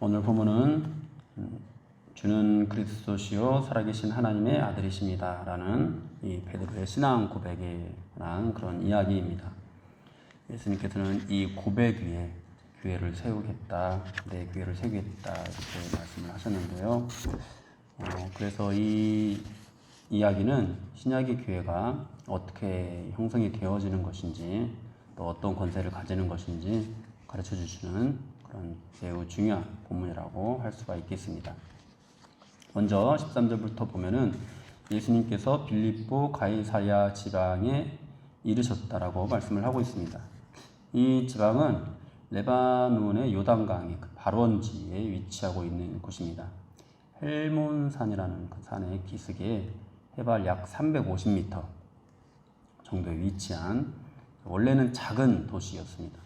오늘 본문은 음, 주는 그리스도시요 살아계신 하나님의 아들이십니다라는 이 베드로의 신앙 고백에 관한 그런 이야기입니다. 예수님께서는 이 고백 위에 교회를 세우겠다, 내 교회를 세우겠다 이렇게 말씀을 하셨는데요. 어, 그래서 이 이야기는 신약의 교회가 어떻게 형성이 되어지는 것인지 또 어떤 권세를 가지는 것인지 가르쳐 주시는 그런 매우 중요한 본문이라고 할 수가 있겠습니다. 먼저 13절부터 보면은 예수님께서 빌립보 가이사랴 지방에 이르셨다라고 말씀을 하고 있습니다. 이 지방은 레바논의 요단강의 그 발원지에 위치하고 있는 곳입니다. 헬몬산이라는 그 산의 기슭에 해발 약 350m 정도에 위치한 원래는 작은 도시였습니다.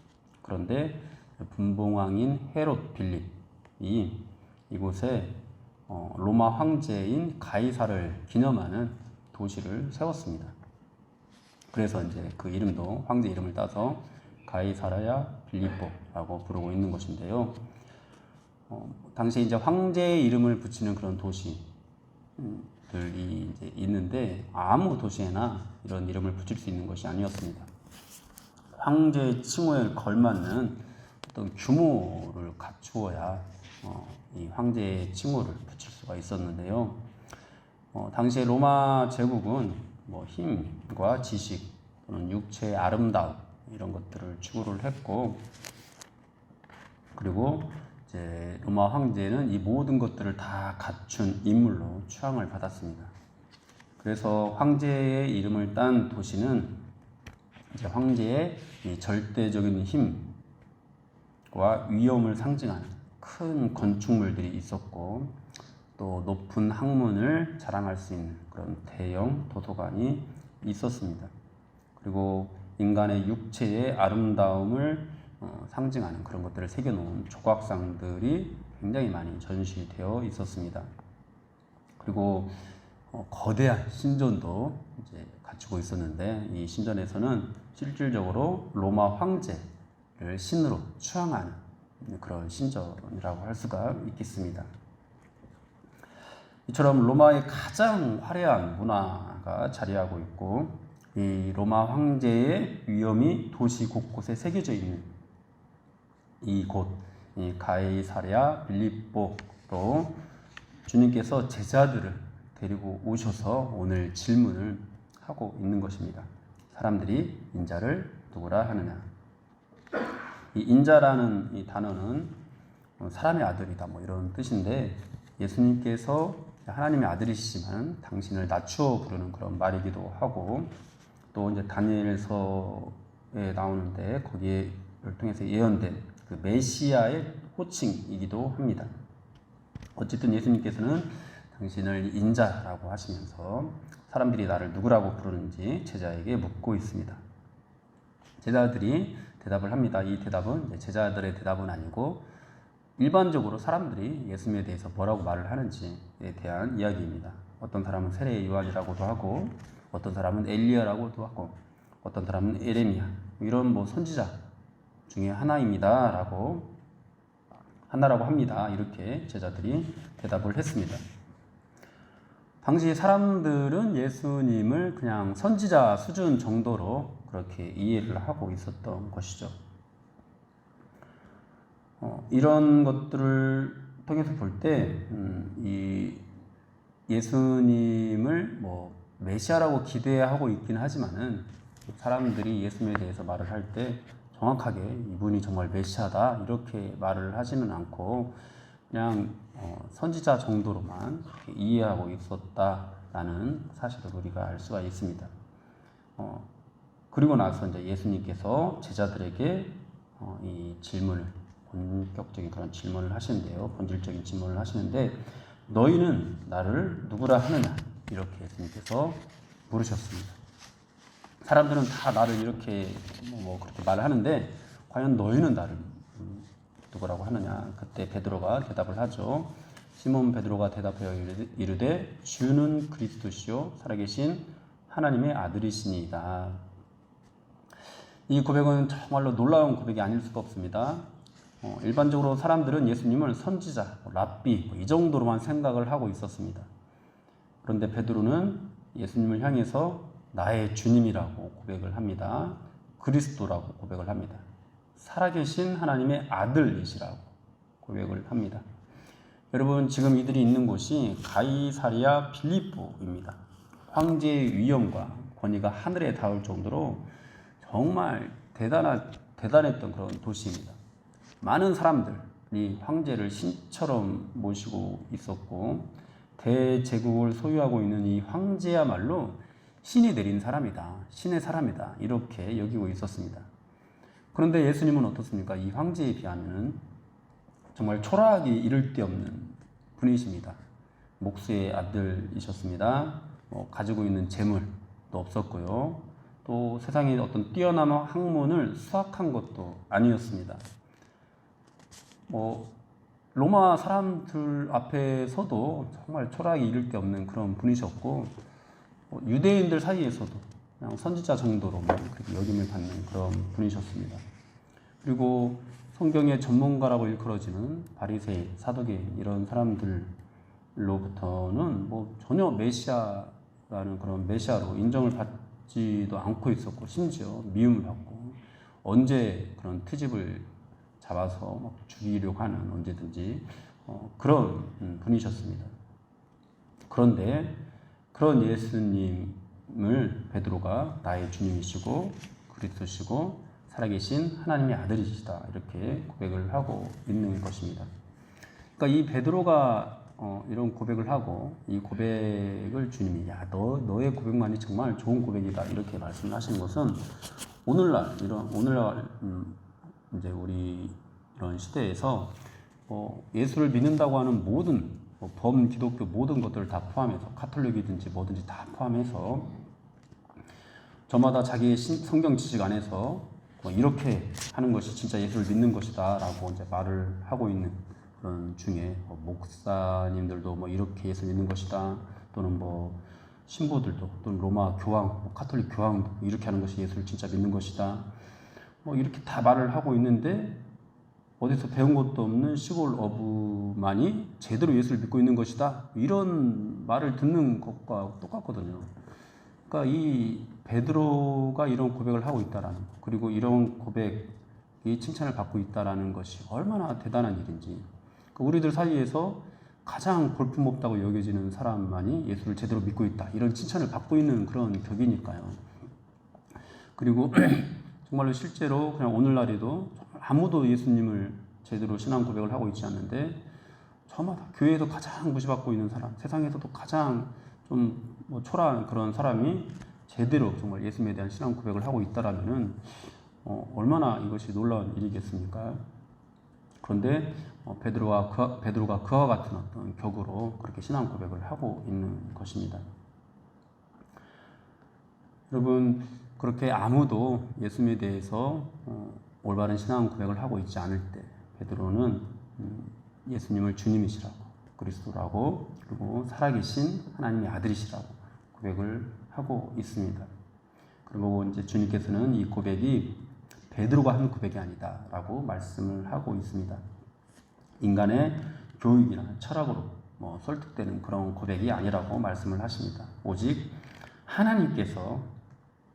그런데 분봉왕인 헤롯 빌립이 이곳에 어, 로마 황제인 가이사를 기념하는 도시를 세웠습니다. 그래서 이제 그 이름도 황제 이름을 따서 가이사라야 빌립보라고 부르고 있는 것인데요. 어, 당시 이제 황제의 이름을 붙이는 그런 도시들이 이제 있는데 아무 도시에나 이런 이름을 붙일 수 있는 것이 아니었습니다. 황제의 칭호에 걸맞는 규모를 갖추어야 어, 이 황제의 칭호를 붙일 수가 있었는데요. 어, 당시에 로마 제국은 뭐 힘과 지식 또는 육체의 아름다움 이런 것들을 추구를 했고 그리고 이제 로마 황제는 이 모든 것들을 다 갖춘 인물로 추앙을 받았습니다. 그래서 황제의 이름을 딴 도시는 이제 황제의 이 절대적인 힘 과 위엄을 상징하는 큰 건축물들이 있었고 또 높은 학문을 자랑할 수 있는 그런 대형 도서관이 있었습니다. 그리고 인간의 육체의 아름다움을 어, 상징하는 그런 것들을 새겨놓은 조각상들이 굉장히 많이 전시되어 있었습니다. 그리고 어, 거대한 신전도 이제 갖추고 있었는데 이 신전에서는 실질적으로 로마 황제 를 신으로 추앙하는 그런 신전이라고 할 수가 있겠습니다. 이처럼 로마의 가장 화려한 문화가 자리하고 있고 이 로마 황제의 위엄이 도시 곳곳에 새겨져 있는 이곳 이 가이사랴 빌립보로 주님께서 제자들을 데리고 오셔서 오늘 질문을 하고 있는 것입니다. 사람들이 인자를 누구라 하느냐? 이 인자라는 이 단어는 사람의 아들이다 뭐 이런 뜻인데 예수님께서 하나님의 아들이시지만 당신을 낮추어 부르는 그런 말이기도 하고 또 이제 다니엘서에 나오는데 거기에 통해서 예언된 그 메시아의 호칭이기도 합니다. 어쨌든 예수님께서는 당신을 인자라고 하시면서 사람들이 나를 누구라고 부르는지 제자에게 묻고 있습니다. 제자들이 대답을 합니다. 이 대답은 제자들의 대답은 아니고 일반적으로 사람들이 예수님에 대해서 뭐라고 말을 하는지에 대한 이야기입니다. 어떤 사람은 세례 요한이라고도 하고 어떤 사람은 엘리야라고도 하고 어떤 사람은 에레미야 이런 뭐 선지자 중에 하나입니다라고 하나라고 합니다. 이렇게 제자들이 대답을 했습니다. 당시 사람들은 예수님을 그냥 선지자 수준 정도로 그렇게 이해를 하고 있었던 것이죠. 어, 이런 것들을 통해서 볼 때, 음, 이 예수님을 뭐 메시아라고 기대하고 있긴 하지만은 사람들이 예수님에 대해서 말을 할 때 정확하게 이분이 정말 메시아다 이렇게 말을 하지는 않고 그냥 어, 선지자 정도로만 이해하고 있었다라는 사실을 우리가 알 수가 있습니다. 어, 그리고 나서 이제 예수님께서 제자들에게 어, 이 질문을 본격적인 그런 질문을 하시는데요. 본질적인 질문을 하시는데 너희는 나를 누구라 하느냐 이렇게 예수님께서 물으셨습니다. 사람들은 다 나를 이렇게 뭐 그렇게 말을 하는데 과연 너희는 나를 누구라고 하느냐? 그때 베드로가 대답을 하죠. 시몬 베드로가 대답하여 이르되 주는 그리스도시요 살아계신 하나님의 아들이시니이다. 이 고백은 정말로 놀라운 고백이 아닐 수가 없습니다. 어, 일반적으로 사람들은 예수님을 선지자, 뭐 랍비 뭐이 정도로만 생각을 하고 있었습니다. 그런데 베드로는 예수님을 향해서 나의 주님이라고 고백을 합니다. 그리스도라고 고백을 합니다. 살아계신 하나님의 아들이시라고 고백을 합니다. 여러분 지금 이들이 있는 곳이 가이사리아 빌립보입니다. 황제의 위엄과 권위가 하늘에 닿을 정도로 정말 대단한 대단했던 그런 도시입니다. 많은 사람들이 황제를 신처럼 모시고 있었고 대제국을 소유하고 있는 이 황제야말로 신이 내린 사람이다. 신의 사람이다. 이렇게 여기고 있었습니다. 그런데 예수님은 어떻습니까? 이 황제에 비하면 정말 초라하기 이를 데 없는 분이십니다. 목수의 아들이셨습니다. 뭐 가지고 있는 재물도 없었고요. 또 세상에 어떤 뛰어난 학문을 수학한 것도 아니었습니다. 뭐 로마 사람들 앞에서도 정말 초라하기 이를 데 없는 그런 분이셨고 뭐 유대인들 사이에서도 그냥 선지자 정도로만 그렇게 여김을 받는 그런 분이셨습니다. 그리고 성경의 전문가라고 일컬어지는 바리새인, 사도계인 이런 사람들로부터는 뭐 전혀 메시아라는 그런 메시아로 인정을 받 지도 않고 있었고 심지어 미움을 받고 언제 그런 트집을 잡아서 막 죽이려고 하는 언제든지 어, 그런 음, 분이셨습니다. 그런데 그런 예수님을 베드로가 나의 주님이시고 그리스도시고 살아계신 하나님의 아들이시다 이렇게 고백을 하고 있는 것입니다. 그러니까 이 베드로가 어, 이런 고백을 하고 이 고백을 주님이 야 너 너의 고백만이 정말 좋은 고백이다. 이렇게 말씀하시는 것은 오늘날 이런 오늘날 음, 이제 우리 이런 시대에서 어, 예수를 믿는다고 하는 모든 뭐 범기독교 모든 것들을 다 포함해서 카톨릭이든지 뭐든지 다 포함해서 저마다 자기의 신, 성경 지식 안에서 뭐 이렇게 하는 것이 진짜 예수를 믿는 것이다라고 이제 말을 하고 있는 그런 중에 뭐 목사님들도 뭐 이렇게 예수 믿는 것이다 또는 뭐 신부들도 또는 로마 교황, 뭐 카톨릭 교황도 이렇게 하는 것이 예수를 진짜 믿는 것이다. 뭐 이렇게 다 말을 하고 있는데 어디서 배운 것도 없는 시골 어부만이 제대로 예수를 믿고 있는 것이다. 이런 말을 듣는 것과 똑같거든요. 그러니까 이 베드로가 이런 고백을 하고 있다라는 것, 그리고 이런 고백이 칭찬을 받고 있다라는 것이 얼마나 대단한 일인지. 그러니까 우리들 사이에서 가장 볼품없다고 여겨지는 사람만이 예수를 제대로 믿고 있다. 이런 칭찬을 받고 있는 그런 격이니까요. 그리고 정말로 실제로 그냥 오늘날에도 아무도 예수님을 제대로 신앙 고백을 하고 있지 않는데 저마다 교회에서 가장 무시받고 있는 사람, 세상에서도 가장 좀 뭐 초라한 그런 사람이 제대로 정말 예수님에 대한 신앙 고백을 하고 있다라면은 어, 얼마나 이것이 놀라운 일이겠습니까? 그런데 어, 베드로와 그, 베드로가 그와 같은 어떤 격으로 그렇게 신앙 고백을 하고 있는 것입니다. 여러분 그렇게 아무도 예수님에 대해서 어, 올바른 신앙 고백을 하고 있지 않을 때 베드로는 음, 예수님을 주님이시라고 그리스도라고 그리고 살아계신 하나님의 아들이시라고 고백을 하고 있습니다. 그리고 이제 주님께서는 이 고백이 베드로가 한 고백이 아니다라고 말씀을 하고 있습니다. 인간의 교육이나 철학으로 뭐 설득되는 그런 고백이 아니라고 말씀을 하십니다. 오직 하나님께서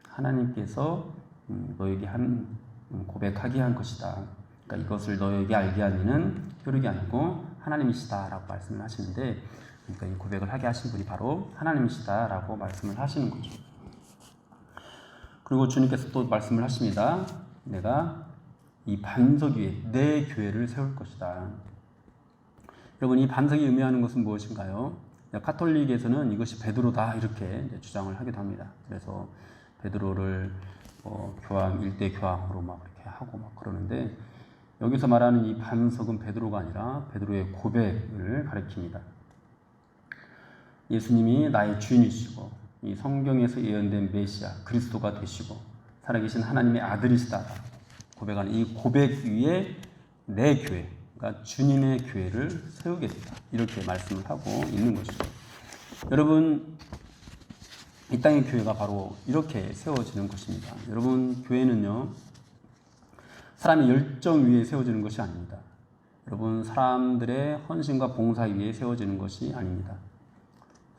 하나님께서 음, 너에게 한 음, 고백하게 한 것이다. 그러니까 이것을 너에게 알게 하는 효력이 아니고 하나님이시다라고 말씀을 하시는데 그러니까 이 고백을 하게 하신 분이 바로 하나님이시다라고 말씀을 하시는 거죠. 그리고 주님께서 또 말씀을 하십니다. 내가 이 반석 위에 내 교회를 세울 것이다. 여러분 이 반석이 의미하는 것은 무엇인가요? 카톨릭에서는 이것이 베드로다 이렇게 주장을 하기도 합니다. 그래서 베드로를 어, 교황 일대 교황으로 막 이렇게 하고 막 그러는데 여기서 말하는 이 반석은 베드로가 아니라 베드로의 고백을 가리킵니다. 예수님이 나의 주인이시고 이 성경에서 예언된 메시아 그리스도가 되시고 살아계신 하나님의 아들이시다 고백하는 이 고백 위에 내 교회 그러니까 주님의 교회를 세우겠다 이렇게 말씀을 하고 있는 것이죠. 여러분 이 땅의 교회가 바로 이렇게 세워지는 것입니다. 여러분 교회는요 사람의 열정 위에 세워지는 것이 아닙니다. 여러분 사람들의 헌신과 봉사 위에 세워지는 것이 아닙니다.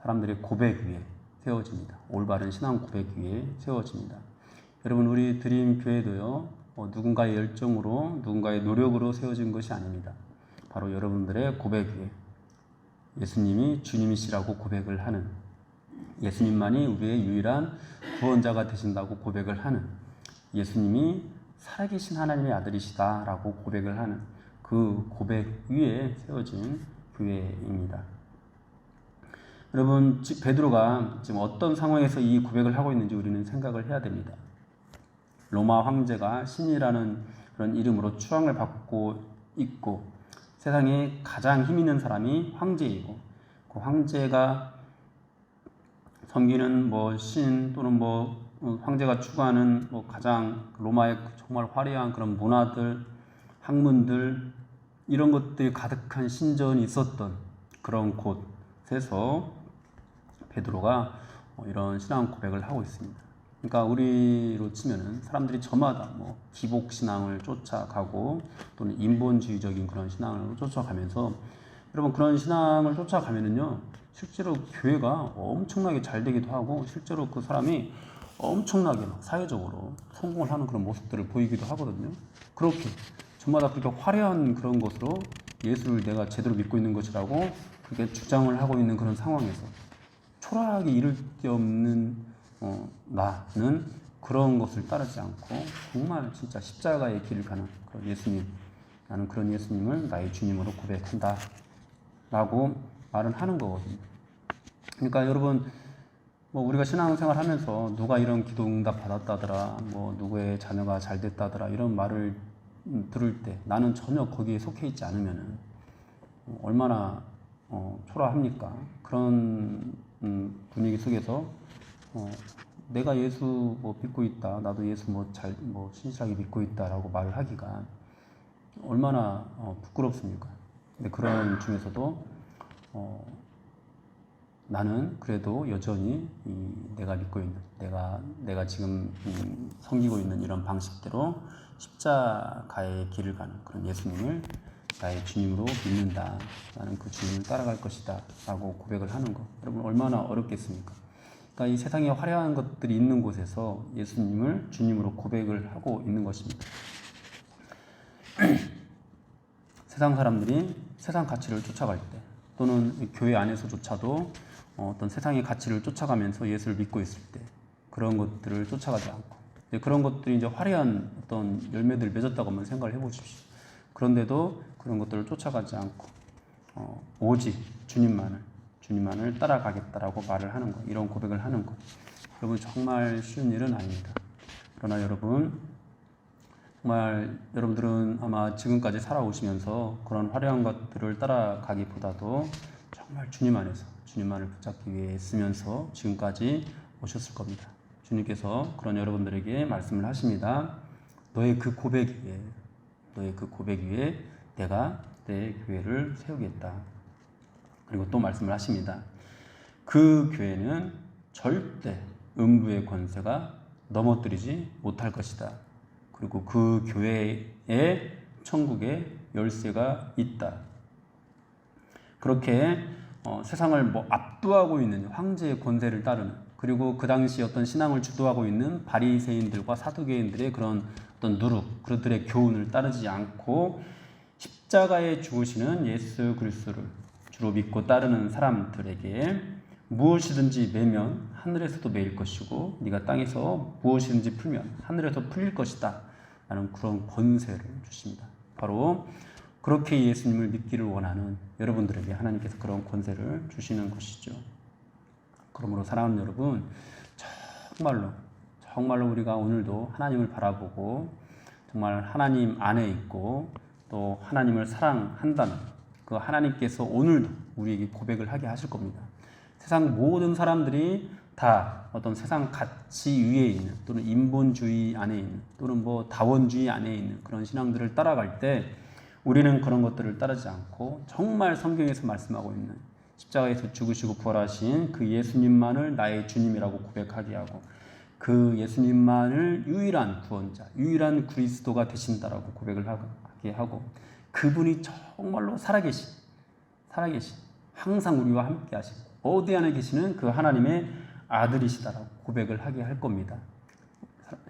사람들의 고백 위에 세워집니다. 올바른 신앙 고백 위에 세워집니다. 여러분 우리 드림 교회도요 어, 누군가의 열정으로 누군가의 노력으로 세워진 것이 아닙니다. 바로 여러분들의 고백 위에 예수님이 주님이시라고 고백을 하는 예수님만이 우리의 유일한 구원자가 되신다고 고백을 하는 예수님이 살아계신 하나님의 아들이시다라고 고백을 하는 그 고백 위에 세워진 교회입니다. 여러분 지- 베드로가 지금 어떤 상황에서 이 고백을 하고 있는지 우리는 생각을 해야 됩니다. 로마 황제가 신이라는 그런 이름으로 추앙을 받고 있고 세상에 가장 힘 있는 사람이 황제이고 그 황제가 섬기는 뭐 신 또는 뭐 어, 황제가 추구하는 뭐 가장 로마의 정말 화려한 그런 문화들, 학문들 이런 것들이 가득한 신전이 있었던 그런 곳에서 베드로가 어, 이런 신앙 고백을 하고 있습니다. 그러니까 우리로 치면은 사람들이 저마다 뭐 기복 신앙을 쫓아가고 또는 인본주의적인 그런 신앙을 쫓아가면서 여러분 그런 신앙을 쫓아가면은요 실제로 교회가 엄청나게 잘 되기도 하고 실제로 그 사람이 엄청나게 막 사회적으로 성공을 하는 그런 모습들을 보이기도 하거든요. 그렇게 저마다 그렇게 화려한 그런 것으로 예수를 내가 제대로 믿고 있는 것이라고 그렇게 주장을 하고 있는 그런 상황에서 초라하게 이를 데 없는 어, 나는 그런 것을 따르지 않고 정말 진짜 십자가의 길을 가는 그런 예수님 나는 그런 예수님을 나의 주님으로 고백한다 라고 말은 하는 거거든요. 그러니까 여러분 뭐 우리가 신앙생활 하면서 누가 이런 기도 응답 받았다더라 뭐 누구의 자녀가 잘 됐다더라 이런 말을 음, 들을 때 나는 전혀 거기에 속해 있지 않으면은 어, 얼마나 어, 초라합니까? 그런 음, 분위기 속에서 어, 내가 예수 뭐 믿고 있다, 나도 예수 뭐잘뭐 신실하게 믿고 있다라고 말을 하기가 얼마나 어, 부끄럽습니까? 근데 그런 중에서도 어, 나는 그래도 여전히 이 내가 믿고 있는 내가 내가 지금 음, 섬기고 있는 이런 방식대로 십자가의 길을 가는 그런 예수님을 나의 주님으로 믿는다. 나는 그 주님을 따라갈 것이다. 라고 고백을 하는 거. 여러분, 얼마나 어렵겠습니까? 그러니까 이 세상에 화려한 것들이 있는 곳에서 예수님을 주님으로 고백을 하고 있는 것입니다. 세상 사람들이 세상 가치를 쫓아갈 때 또는 교회 안에서조차도 어, 어떤 세상의 가치를 쫓아가면서 예수를 믿고 있을 때 그런 것들을 쫓아가지 않고 이제 그런 것들이 이제 화려한 어떤 열매들을 맺었다고 한번 생각을 해보십시오. 그런데도 그런 것들을 쫓아가지 않고 어, 오직 주님만을 주님만을 따라가겠다라고 말을 하는 거 이런 고백을 하는 거 여러분 정말 쉬운 일은 아닙니다. 그러나 여러분 정말 여러분들은 아마 지금까지 살아오시면서 그런 화려한 것들을 따라가기보다도 정말 주님 안에서 주님만을 붙잡기 위해 쓰면서 지금까지 오셨을 겁니다. 주님께서 그런 여러분들에게 말씀을 하십니다. 너의 그 고백 위에 너의 그 고백 위에 내가 내 교회를 세우겠다. 그리고 또 말씀을 하십니다. 그 교회는 절대 음부의 권세가 넘어뜨리지 못할 것이다. 그리고 그 교회에 천국의 열쇠가 있다. 그렇게 어, 세상을 뭐 압도하고 있는 황제의 권세를 따르는 그리고 그 당시 어떤 신앙을 주도하고 있는 바리새인들과 사두개인들의 그런 어떤 누룩 그들의 교훈을 따르지 않고 십자가에 죽으시는 예수 그리스도를 주로 믿고 따르는 사람들에게 무엇이든지 매면 하늘에서도 매일 것이고 네가 땅에서 무엇이든지 풀면 하늘에서 풀릴 것이다 라는 그런 권세를 주십니다. 바로 그렇게 예수님을 믿기를 원하는 여러분들에게 하나님께서 그런 권세를 주시는 것이죠. 그러므로 사랑하는 여러분, 정말로 정말로 우리가 오늘도 하나님을 바라보고 정말 하나님 안에 있고 또 하나님을 사랑한다는 그 하나님께서 오늘도 우리에게 고백을 하게 하실 겁니다. 세상 모든 사람들이 다 어떤 세상 가치 위에 있는 또는 인본주의 안에 있는 또는 뭐 다원주의 안에 있는 그런 신앙들을 따라갈 때 우리는 그런 것들을 따르지 않고 정말 성경에서 말씀하고 있는 십자가에서 죽으시고 부활하신 그 예수님만을 나의 주님이라고 고백하게 하고 그 예수님만을 유일한 구원자, 유일한 그리스도가 되신다라고 고백을 하게 하고 그분이 정말로 살아계신, 살아계신, 항상 우리와 함께 하신 어디 안에 계시는 그 하나님의 아들이시다라고 고백을 하게 할 겁니다.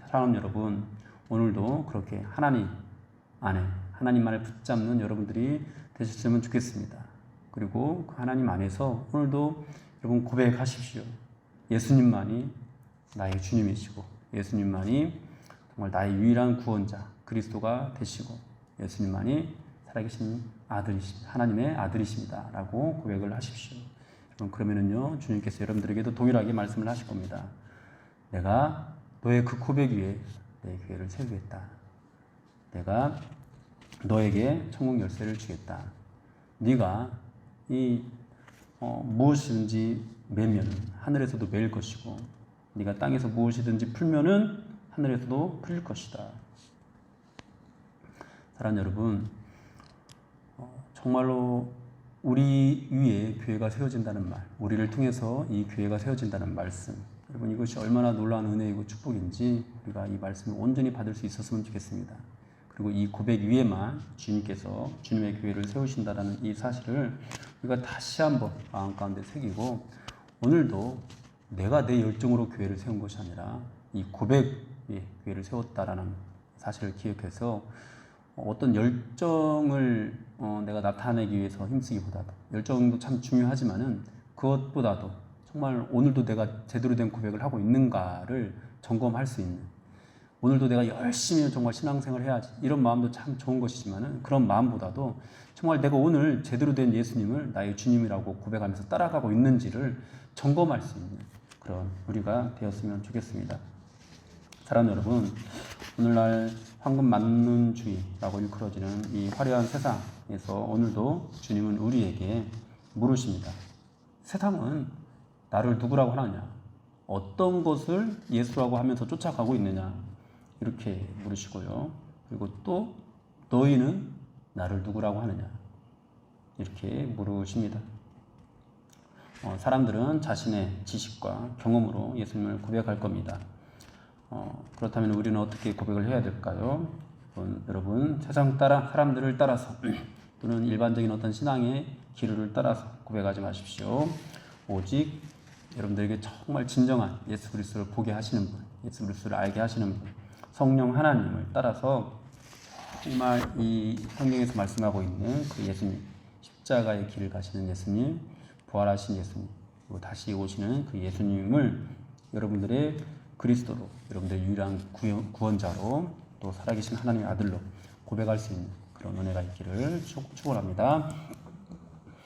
사랑하는 여러분, 오늘도 그렇게 하나님 안에 하나님만을 붙잡는 여러분들이 되셨으면 좋겠습니다. 그리고 그 하나님 안에서 오늘도 여러분 고백하십시오. 예수님만이 나의 주님이시고 예수님만이 정말 나의 유일한 구원자 그리스도가 되시고 예수님만이 살아계신 아들이십 하나님의 아들이십니다라고 고백을 하십시오. 여러분 그러면은요 주님께서 여러분들에게도 동일하게 말씀을 하실 겁니다. 내가 너의 그 고백 위에 내 교회를 세우겠다. 내가 너에게 천국 열쇠를 주겠다. 네가 이 어, 무엇이든지 매면 하늘에서도 매일 것이고 네가 땅에서 무엇이든지 풀면은 하늘에서도 풀릴 것이다. 사랑 여러분, 어, 정말로 우리 위에 교회가 세워진다는 말, 우리를 통해서 이 교회가 세워진다는 말씀, 여러분 이것이 얼마나 놀라운 은혜이고 축복인지 우리가 이 말씀을 온전히 받을 수 있었으면 좋겠습니다. 그리고 이 고백 위에만 주님께서 주님의 교회를 세우신다라는 이 사실을 우리가 다시 한번 마음 가운데 새기고 오늘도 내가 내 열정으로 교회를 세운 것이 아니라 이 고백 위에 교회를 세웠다라는 사실을 기억해서 어떤 열정을 어, 내가 나타내기 위해서 힘쓰기보다도. 열정도 참 중요하지만은 그것보다도 정말 오늘도 내가 제대로 된 고백을 하고 있는가를 점검할 수 있는. 오늘도 내가 열심히 정말 신앙생활 해야지. 이런 마음도 참 좋은 것이지만은 그런 마음보다도 정말 내가 오늘 제대로 된 예수님을 나의 주님이라고 고백하면서 따라가고 있는지를 점검할 수 있는 그런 우리가 되었으면 좋겠습니다. 사랑하는 여러분, 오늘날 황금 만눈주의라고 일컬어지는 이 화려한 세상에서 오늘도 주님은 우리에게 물으십니다. 세상은 나를 누구라고 하느냐? 어떤 것을 예수라고 하면서 쫓아가고 있느냐? 이렇게 물으시고요. 그리고 또 너희는 나를 누구라고 하느냐? 이렇게 물으십니다. 어, 사람들은 자신의 지식과 경험으로 예수님을 고백할 겁니다. 어, 그렇다면 우리는 어떻게 고백을 해야 될까요? 여러분, 세상 따라 사람들을 따라서 또는 일반적인 어떤 신앙의 기류를 따라서 고백하지 마십시오. 오직 여러분들에게 정말 진정한 예수 그리스도를 보게 하시는 분, 예수 그리스도를 알게 하시는 분, 성령 하나님을 따라서 정말 이 성경에서 말씀하고 있는 그 예수님, 십자가의 길을 가시는 예수님, 부활하신 예수님, 다시 오시는 그 예수님을 여러분들의 그리스도로, 여러분들의 유일한 구원- 구원자로 또 살아계신 하나님의 아들로 고백할 수 있는 그런 은혜가 있기를 축- 축원합니다.